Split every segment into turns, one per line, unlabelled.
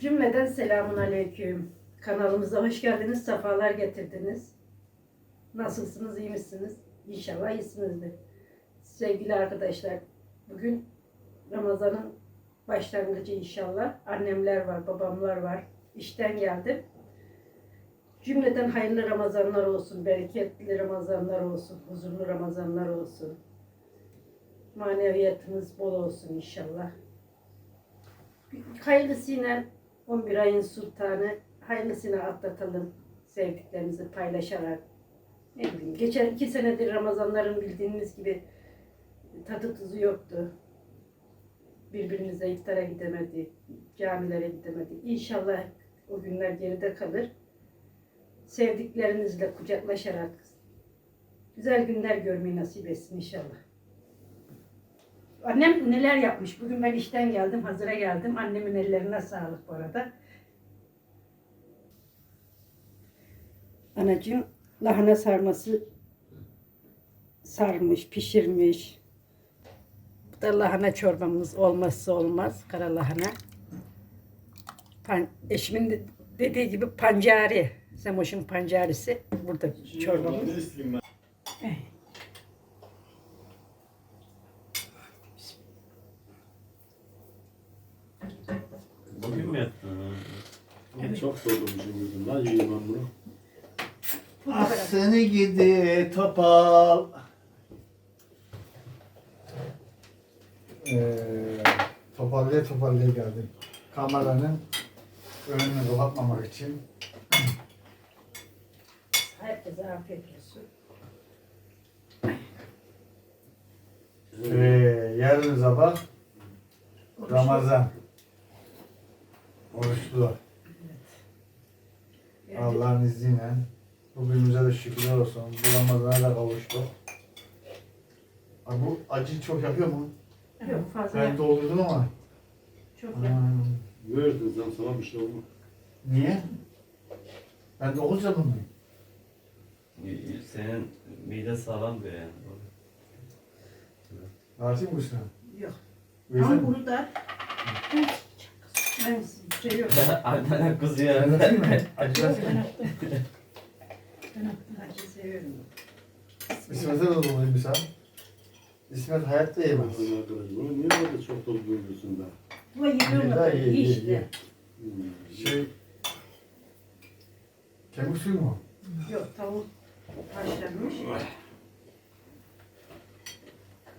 Cümleden selamun aleyküm. Kanalımıza hoş geldiniz, sefalar getirdiniz. Nasılsınız, iyi misiniz? İnşallah iyisinizdir. Sevgili arkadaşlar, bugün Ramazan'ın başlangıcı inşallah. Annemler var, babamlar var. İşten geldim. Cümleden hayırlı Ramazanlar olsun, bereketli Ramazanlar olsun, huzurlu Ramazanlar olsun. Maneviyatınız bol olsun inşallah. Hayırlısıyla 11 ayın sultanı hayırlısıyla atlatalım. Sevdiklerimizi paylaşarak. Ne bileyim, geçen iki senedir Ramazanların bildiğiniz gibi tadı tuzu yoktu. Birbirimize iftara gidemedik, camilere gidemedik. İnşallah o günler geride kalır. Sevdiklerinizle kucaklaşarak güzel günler görmeyi nasip etsin inşallah. Annem neler yapmış? Bugün ben işten geldim, hazıra geldim. Annemin ellerine sağlık bu arada. Anacığım lahana sarması sarmış, pişirmiş. Bu da lahana çorbamız olmazsa olmaz. Kara lahana. Pan, eşimin de- dediği gibi pancari. Semoş'un pancarisi. Burada çorbamız.
Bugün mü yaptın?
Evet.
Çok doldurmuşum gözüm. Lan yiyeyim ben bunu.
Ah seni gidi topal. Ee, toparlaya toparlaya geldim. Kameranın önünü kapatmamak için.
Herkese afiyet olsun.
Ee, yarın sabah Ramazan. Oruçlu.
Yani
Allah'ın izniyle. Bugünümüze de şükürler olsun. Bu Ramazan'a da kavuştuk. Abi bu acı çok yapıyor mu?
Yok fazla
Ben doldurdum ama.
çok yap.
Hmm.
Verdin sen sana bir şey olmaz.
Niye? Ben dokuz canım mıyım?
Senin mide sağlam diyor yani.
Rahatsız mısın?
Yok. Ama
mi?
bunu da ben
kızıyor.
Acı
Yok, attım. Ben attım. Acı seviyorum.
İsmet'e de bir saat. İsmet hayatta yemez.
Bunu niye böyle çok dolduruyorsun da?
Bu yiyorum
Daha
da
iyi, iyi,
işte.
iyi.
Hmm.
Şey... Kemik suyu mu?
Yok tavuk haşlanmış.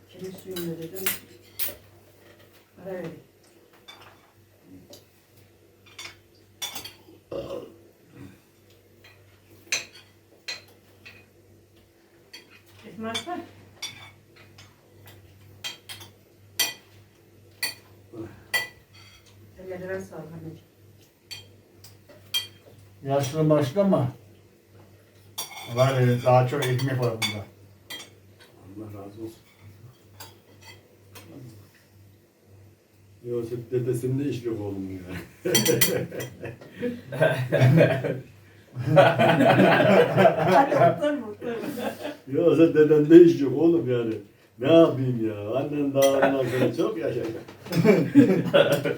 Kemik suyunu dedim. Ara vereyim. Ekmek var. Ellerine sağlık anneciğim.
Yaşlı başlı ama. Var ya daha çok ekmek var bunda.
Allah razı olsun. Yoksa dedesinin de iş yok oğlum ya.
Hadi otur otur.
Yoksa deden de iş yok oğlum yani. Ne yapayım ya? Annen daha ondan sonra çok yaşayacak.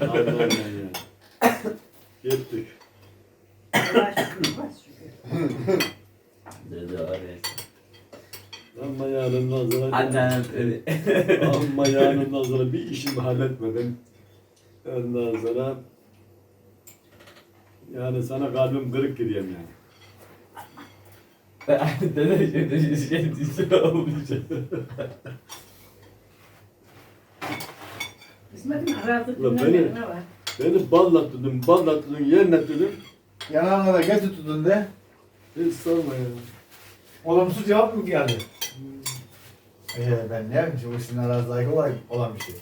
Allah'ım ya. Gittik.
Dedi öyle.
Ama yarından sonra...
Annem dedi.
Ama yarından sonra bir işimi halletmedim. Ondan sonra... Yani sana kalbim kırık gideyim yani.
Dede şimdi şey dişi olmuş.
İsmet'in
Ulan
günler
beni-
ne var?
Beni ballattırdın, ballattırdın, yerine dedim.
Yanağına da getir tutun de.
Hiç sorma ya.
Olumsuz cevap mı geldi? Ee, ben ne yapayım? Bu sizin aranızda saygı olan, olan bir şey.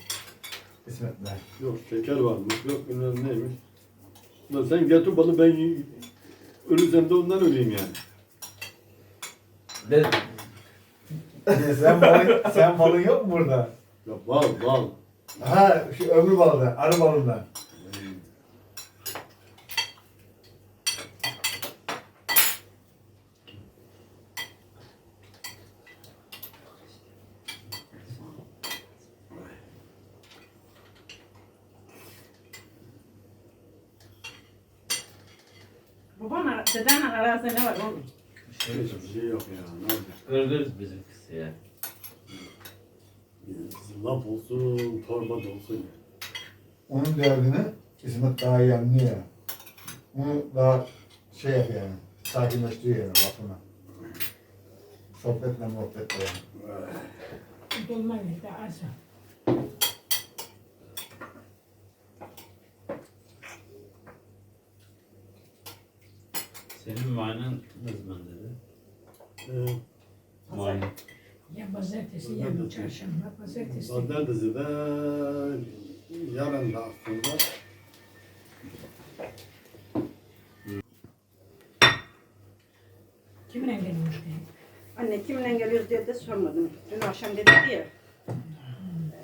İsmet'le.
Yok şeker varmış, yok bilmem neymiş. Ulan sen getir balı ben y- ölürsem de ondan öleyim yani.
Ee, sen balın, sen balın yok mu burada?
Ya bal, bal.
Ha şu öbür balından, arı balından.
Babam ara- dedenin arazide ne var oğlum?
Hiçbir şey yok ya. Ne olacak?
Kırgırız bizimkisi ya.
Laf olsun, torba da olsun.
Onun derdini İsmet daha iyi anlıyor ya. Onu daha şey yapıyor yani. Sakinleştiriyor yani lafını. Sohbetle muhabbetle yani.
Dolma verdi az.
Senin muayenen ne zaman dedi?
Ee,
Muayene.
Ya pazartesi ya çarşamba. Pazartesi.
Pazartesi de yarın da aslında
Kimin gelmiş diye.
Anne kiminle geliyoruz diye de sormadım. Dün akşam dedi ya.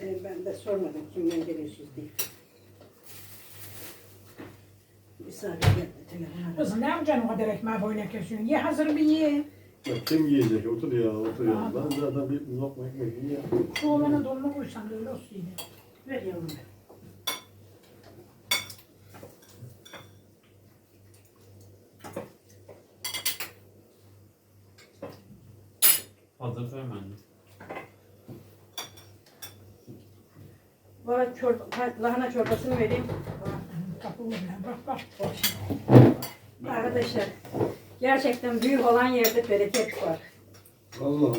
Ee, ben de sormadım kimle geliyorsunuz diye. Misafir geldi telefona.
Kızım ne yapacaksın o kadar ekmeği boyuna kesiyorsun? Ye hazır bir ye.
ya kim yiyecek? Otur ya, otur ya. Ben zaten bir lokma ekmek yiyeyim.
Şu oğlana dolma koysan da öyle olsun yine.
Ver yavrum.
Fazla koyma anne.
Bana çorba, ha, lahana çorbasını vereyim.
Bak bak.
Arkadaşlar gerçekten büyük olan yerde bereket var.
Allah Allah.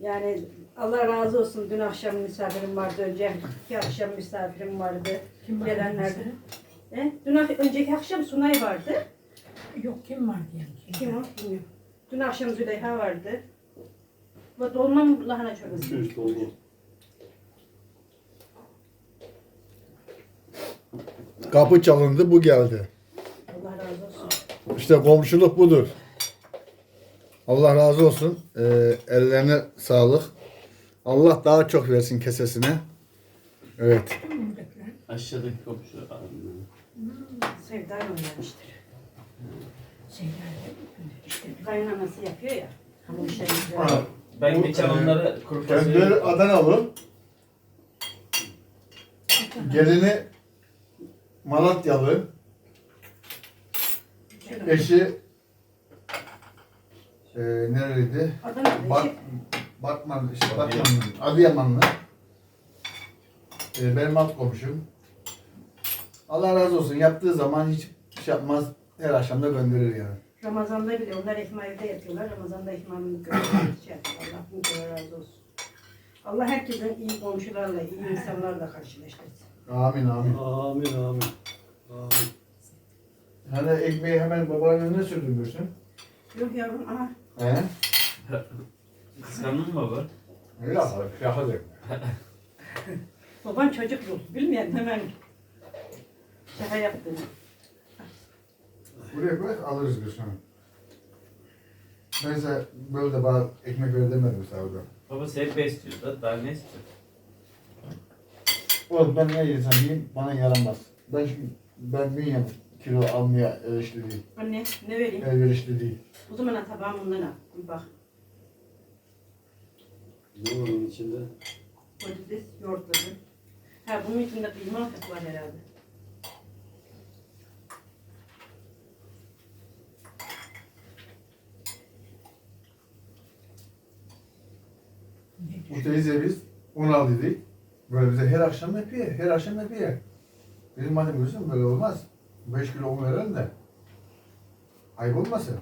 Yani Allah razı olsun. Dün akşam misafirim vardı. Önce iki akşam misafirim vardı.
Kim var?
Gelenlerdi. E? Dün ak- önceki akşam Sunay vardı.
Yok kim var diye.
Kim o? Bilmiyorum. Dün akşam Züleyha vardı. Ve dolma mı lahana çorbası?
Üç oldu.
Kapı çalındı bu geldi.
Allah razı olsun.
İşte komşuluk budur. Allah razı olsun. Ee, ellerine sağlık. Allah daha çok versin kesesine. Evet.
Aşağıdaki komşu anne.
Sevda
işte.
Kaynanası yapıyor ya. Hamur işlerini.
Ha,
Ben
Bu,
geçen
e,
onlara kuru fasulye...
Kendileri Adanalı. Gelini Malatyalı. Eşi e, nereliydi?
Adana'da.
Batman, işte Batmanlı, Adıyamanlı. E, benim alt komşum. Allah razı olsun. Yaptığı zaman hiç şey yapmaz. Her akşam da gönderir yani.
Ramazan'da bile onlar ekmeği evde yapıyorlar. Ramazan'da ekmeğini götürüyor. Şey yapıyor. Allah bin kere razı olsun. Allah herkesin iyi komşularla, iyi insanlarla karşılaştırsın.
Amin amin.
Amin amin. Amin.
Hani ekmeği hemen babanın önüne sürdürmüşsün.
Yok yavrum aha.
He?
Kıskandın mı baba?
Öyle yapar. Şaka de.
Baban çocuk ruh. Bilmeyen hemen şaka yaptığını.
Buraya koy alırız bir sonra. Neyse böyle de bana ekmek ver demedim sana orada.
Baba seni besliyor da daha ne istiyor?
Oğlum ben ne yersem yiyeyim bana yaramaz. Ben çünkü ben bünyem kilo almaya elverişli değil.
Anne ne vereyim?
Elverişli değil.
O zaman ha, tabağım bundan al. Bir bak.
Ne var onun içinde?
Patates yoğurtladı. Ha bunun içinde kıyma var herhalde.
Bu teyze biz un al dedik. Böyle bize her akşam yapıyor. Her akşam yapıyor. Bizim madem görüyorsun böyle olmaz. 5 kilo un verelim de. Ayıp olmasın.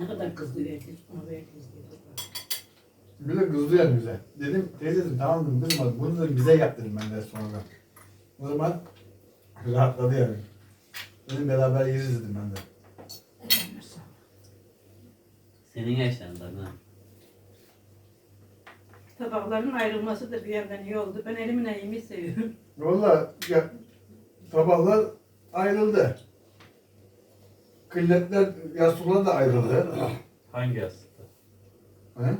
Ne kadar kızdı verdiniz, ona.
Bir de kızdı yani bize. Dedim teyze dedim tamam dedim kızma bunu da bize yap dedim ben de sonra. O zaman rahatladı yani. Dedim beraber yeriz dedim ben de.
Senin yaşlandın ha.
Tabakların ayrılması da bir yandan iyi oldu. Ben elimle yemeği seviyorum.
Valla ya, tabaklar ayrıldı. Kılletler, yastıklar da ayrıldı.
Hangi yastıkta?
He?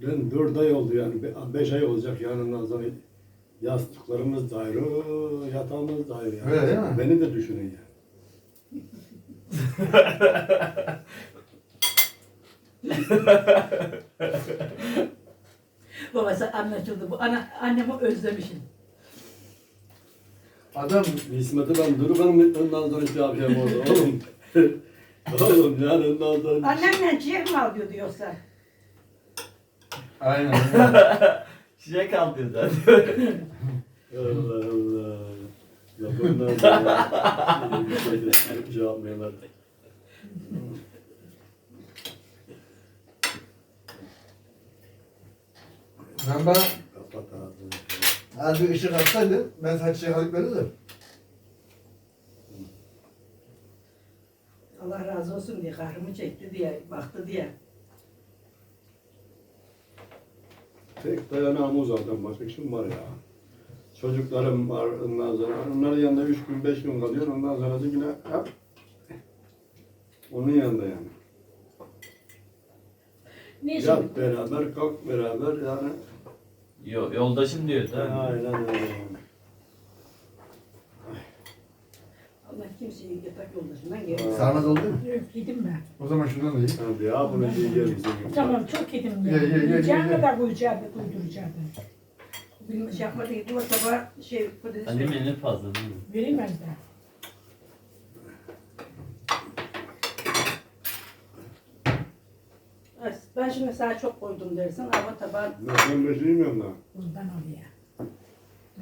Ben dört ay oldu yani. Be- Beş ay olacak yanından sonra. Yastıklarımız da ayrı, yatağımız da ayrı. Yani.
Öyle değil mi?
Beni de düşünün yani.
Babası anlaşıldı. Bu ana, annemi özlemişim.
Adam
İsmet'i ben dururum ondan sonra şey yapacağım orada. Oğlum. Oğlum yani ondan sonra.
Annemle ciğer mi al diyordu yoksa?
aynen.
Çiçek al diyor zaten.
Allah Allah. Ya bundan sonra bir şey de şey yapmıyorlar.
Ben bana
Kapat ağzını.
az bir ışık atsaydın ben sana çiçek alıp verirdim.
Allah razı olsun diye kahrımı çekti diye baktı diye.
Tek dayanağımız zaten başka kim var ya. Çocuklarım var ondan sonra. Onların yanında üç gün beş gün kalıyor. Ondan sonra da yine hep onun yanında yani.
Neyse.
Yat beraber, kalk beraber yani.
Yo, yoldaşım diyor da.
Aynen öyle.
Allah kimseyi yatak yoldaşından geri.
Ha.
Sarmaz oldu mu?
Yok yedim ben.
O zaman şundan da ye.
Hadi ya bunu yiyeceğiz bizim.
Tamam çok yedim
Ye, ye, ye, ye,
Yiyeceğim
ye.
kadar koyacaktı, koyduracaktı.
Bilmem şey yapmadı gitti o sabah şey patates.
Annemin en fazla değil mi?
Verilmez de.
Evet, Ben şimdi sana çok koydum dersin ama tabağı
Ben ben beşiyim da.
Bundan al ya.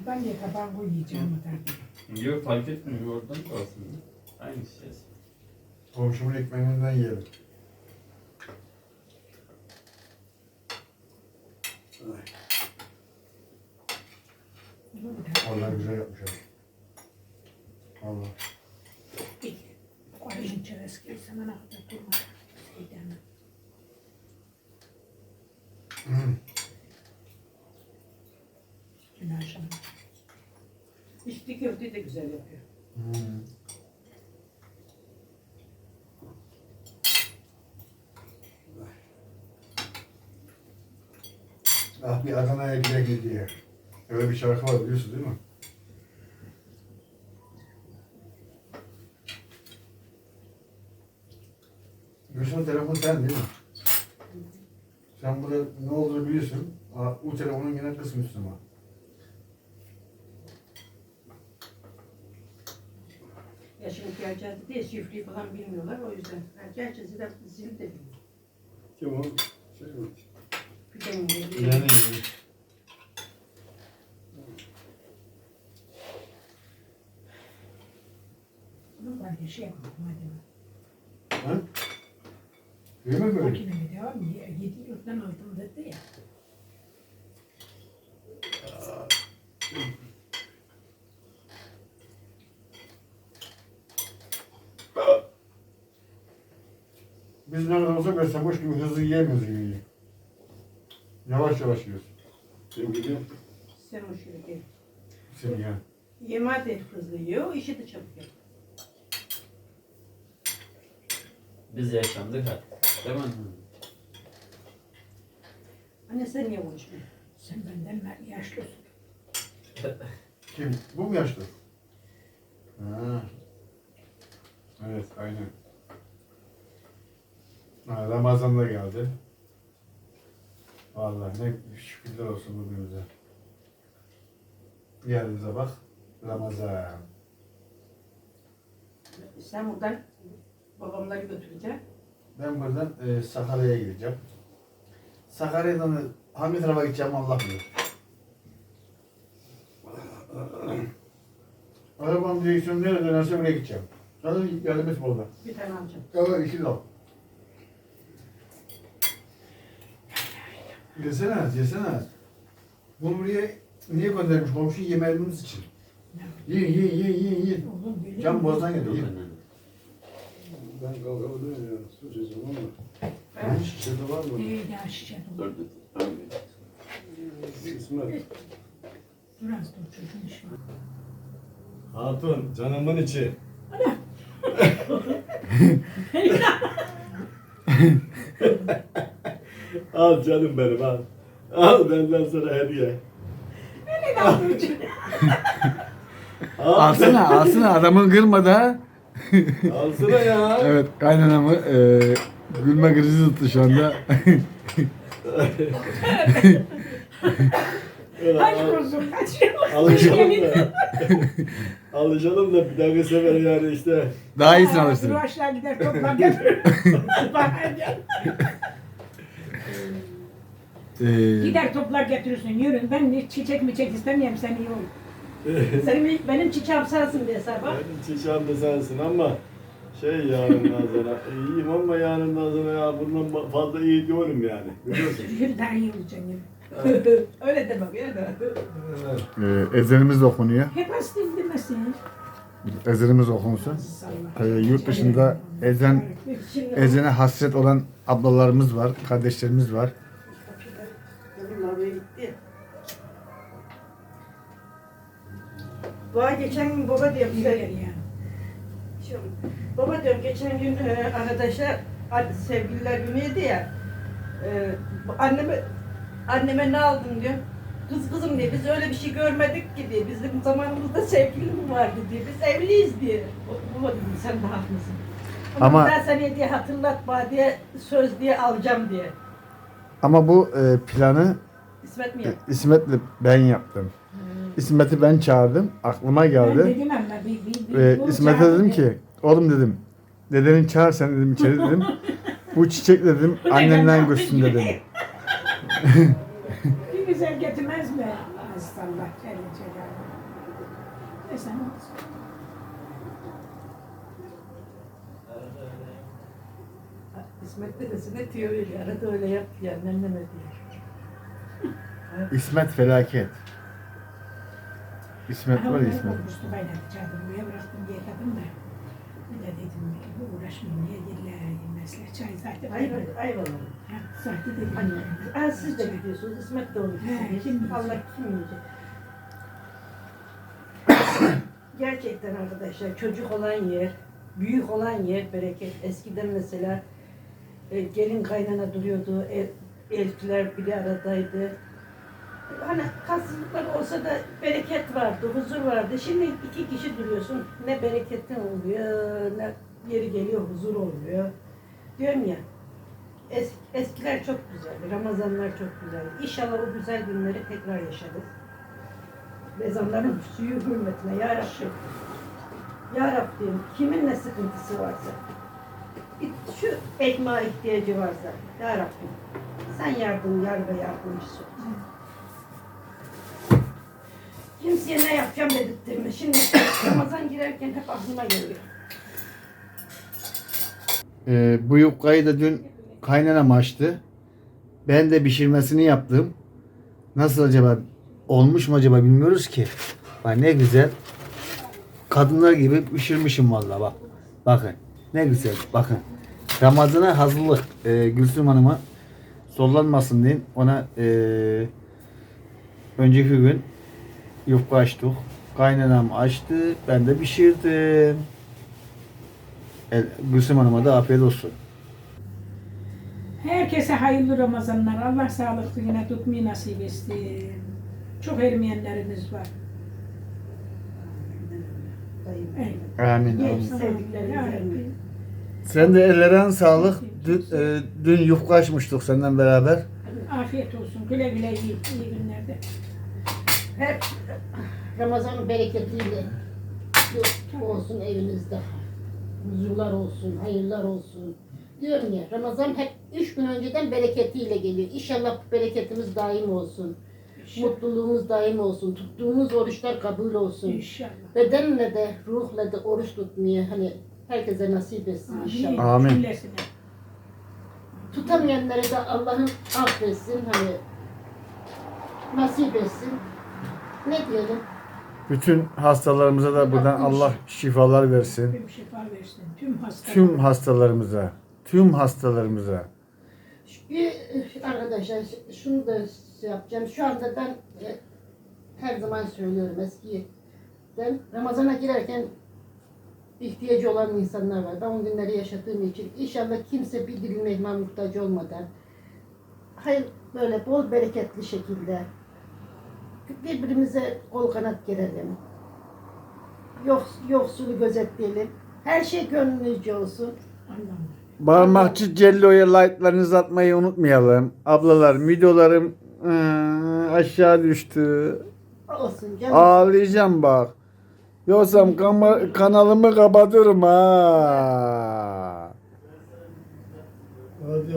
Ben de tabağı koy yiyeceğim o tabii.
Yok fark etmiyor oradan da aslında. Aynı şey.
Komşumun ekmeğinden yiyelim. Onlar güzel yapmış abi. Allah.
Koyun çerez gelsen ana kadar durma. Şeyden. Akşam.
içli köfteyi de güzel yapıyor.
Hmm. Ah bir Adana'ya gide diye. Öyle bir şarkı var biliyorsun değil mi? Gülsün telefon sen değil mi? Sen burada ne olduğunu biliyorsun. Aa, Bu telefonun yine kısmı üstüne var.
Ya şimdi şifreyi falan bilmiyorlar o yüzden. Yani gerçekten de zil de bilmiyor.
Kim o? Şey mi?
Pidenin de
Yani.
Bunu ben de şey yapmadım hadi.
Ha? Değil mi böyle?
Makinemi devam yedi yurttan aldım dedi ya.
Biz nerede olsa saboş gibi hızlı yiyemiyoruz yemeği. Yavaş yavaş yiyoruz.
Kim gibi?
Sen o şey değil.
Seni ya.
Yemeği de hızlı yiyor, işi de çabuk yapıyor.
Biz yaşlandık ha. Değil mi?
Anne sen niye konuşmuyorsun?
Sen benden yaşlısın.
Kim? Bu mu yaşlı? Ha. Evet, aynen. Ha, Ramazan da geldi. Vallahi ne şükürler olsun bugünümüze. Yerimize bak. Ramazan.
Sen buradan babamları götüreceksin.
Ben buradan e, Sakarya'ya gideceğim. Sakarya'dan da hangi tarafa gideceğim Allah bilir. Arabam direksiyonu nereye dönerse oraya gideceğim. Zaten yardım et burada.
Bir tane alacağım.
Evet, iki lira. Yesene, yesene. Bunu buraya niye göndermiş? Komşu yemeğimiz için. Yiyin, yiyin, yiyin, yiyin, yiyin. Can boğazdan geliyor, yiyin.
Ben kalkabilirim ya. Su içeceğim ama.
Ben
Şişede var mı?
İyi ya şişe
Dur
dolu.
dur.
İsmet.
Dur az dur çocuğun işi var.
Hatun canımın içi. al canım benim al. Al benden sana hediye. al,
Alsana, alsana adamın kırmadı ha.
alsana ya.
Evet, kaynanamı e, gülme krizi tuttu şu anda.
Kaç
al-
olsun kaç yıl.
alışalım da. alışalım da bir dahaki sefer yani işte
Daha iyisini alırsın.
Dur aşağı gider toplar getirir. Bana gel.
Ee,
Gider toplar getirirsin yürün. Ben çiçek mi çek istemiyorum sen iyi ol.
Senin, benim çiçeğim sensin diye hesaba.
benim çiçeğim de sensin ama şey yarından sonra iyiyim ama yarından sonra ya bundan fazla iyi diyorum yani. Biliyorsun.
Daha iyi olacaksın Öyle demem ya.
e, ezanımız okunuyor.
Hep hastayım demesin.
Ezanımız okunsun. Ee, yurt dışında ezan
Şimdi
ezene hasret olan ablalarımız var, kardeşlerimiz var.
Vay geçen gün baba
Gider
size.
ya.
Şey, Baba diyorum geçen gün e, arkadaşlar sevgililer günüydü ya. E, anneme anneme ne aldın diyor. Kız kızım diye biz öyle bir şey görmedik ki diye. Bizim zamanımızda sevgili mi vardı diye. Biz evliyiz diye. Dedim sen de haklısın. Ama,
Ama-
ben seni diye hatırlatma diye söz diye alacağım diye.
Ama bu e, planı
İsmet mi
e,
yaptı?
İsmet'le ben yaptım. İsmet'i ben çağırdım. Aklıma
Ben
geldi.
dedim ama bir, bir, bir
Ve İsmet'e
çağırdı
dedim ki, oğlum dedim, dedeni çağır sen dedim içeri dedim. Bu çiçek dedim annenden görsün dedim.
Bir güzel getirmez mi? Estağfurullah. Celle Celaluhu. Neyse ne olsun.
İsmet dedesine diyor öyle. Arada öyle yap diye anneme diyor.
İsmet felaket. İsmet var ya İsmet.
Mustafa ile çağırdım. Buraya bıraktım diye kadın da. De dedim bu uğraşmayayım niye yerler yemezler. Çay zaten.
Ayva, ayvalar.
Ha, Zaten dedim.
Anne, ha, siz de gidiyorsunuz. İsmet de onu
He, kim.
Allah kim yiyecek? Gerçekten arkadaşlar çocuk olan yer, büyük olan yer bereket. Eskiden mesela e, gelin kaynana duruyordu, el, eltiler bir aradaydı. Hani tatsızlıklar olsa da bereket vardı, huzur vardı. Şimdi iki kişi duruyorsun, ne bereketin oluyor, ne yeri geliyor huzur olmuyor. Diyorum ya, Es, eskiler çok güzeldi, Ramazanlar çok güzeldi. İnşallah o güzel günleri tekrar yaşarız. Ezanların suyu hürmetine ya Rabbim. Ya Rabbim kimin ne sıkıntısı varsa, şu ekmeğe ihtiyacı varsa ya Rabbim sen yardım yar ve yardımcısı ol. Kimseye ne yapacağım dedirttirme. Şimdi Ramazan girerken hep aklıma geliyor.
Ee, bu yufkayı da dün kaynanam açtı. Ben de pişirmesini yaptım. Nasıl acaba? Olmuş mu acaba bilmiyoruz ki. Bak ne güzel. Kadınlar gibi pişirmişim vallahi bak. Bakın. Ne güzel. Bakın. Ramazana hazırlık. Ee, Gülsüm Hanım'a sollanmasın diye ona ee, önceki gün yufka açtık. Kaynanam açtı. Ben de pişirdim. El, Gülsüm Hanım'a da afiyet olsun.
Herkese hayırlı Ramazanlar. Allah sağlıklı yine tutmayı nasip etsin. Çok ermeyenlerimiz var.
Amin. Amin. Sen de ellerine sağlık. Dün, e, dün yufka açmıştık senden beraber.
Afiyet olsun. Güle güle iyi, iyi günlerde.
Hep Ramazan bereketiyle olsun evinizde. Huzurlar olsun, hayırlar olsun. Diyorum ya Ramazan hep üç gün önceden bereketiyle geliyor. İnşallah bu bereketimiz daim olsun. Mutluluğumuz daim olsun. Tuttuğumuz oruçlar kabul olsun.
İnşallah.
Bedenle de ruhla da oruç tutmaya hani herkese nasip etsin inşallah.
Amin.
Cümlesine.
Tutamayanları da Allah'ın affetsin hani nasip etsin. Ne diyelim?
Bütün hastalarımıza da buradan Allah şifalar versin.
Tüm şifa versin. Tüm hastalar.
Tüm hastalarımıza. Tüm hastalarımıza.
Bir arkadaşlar şunu da şey yapacağım. Şu anda ben e, her zaman söylüyorum eskiden Ramazana girerken ihtiyacı olan insanlar var. Ben o günleri yaşadığım için inşallah kimse bir dilim elma muhtaç olmadan hayır böyle bol bereketli şekilde birbirimize kol kanat gerelim. Yok, yoksulu gözetleyelim. Her şey gönlünüzce olsun.
Allah'ım.
Barmakçı Cello'ya like'larınızı atmayı unutmayalım. Ablalar videolarım Ee, aşağı düştü.
Olsun canım.
Ağlayacağım bak. Yoksa kama- kanalımı kapatırım ha.
Hadi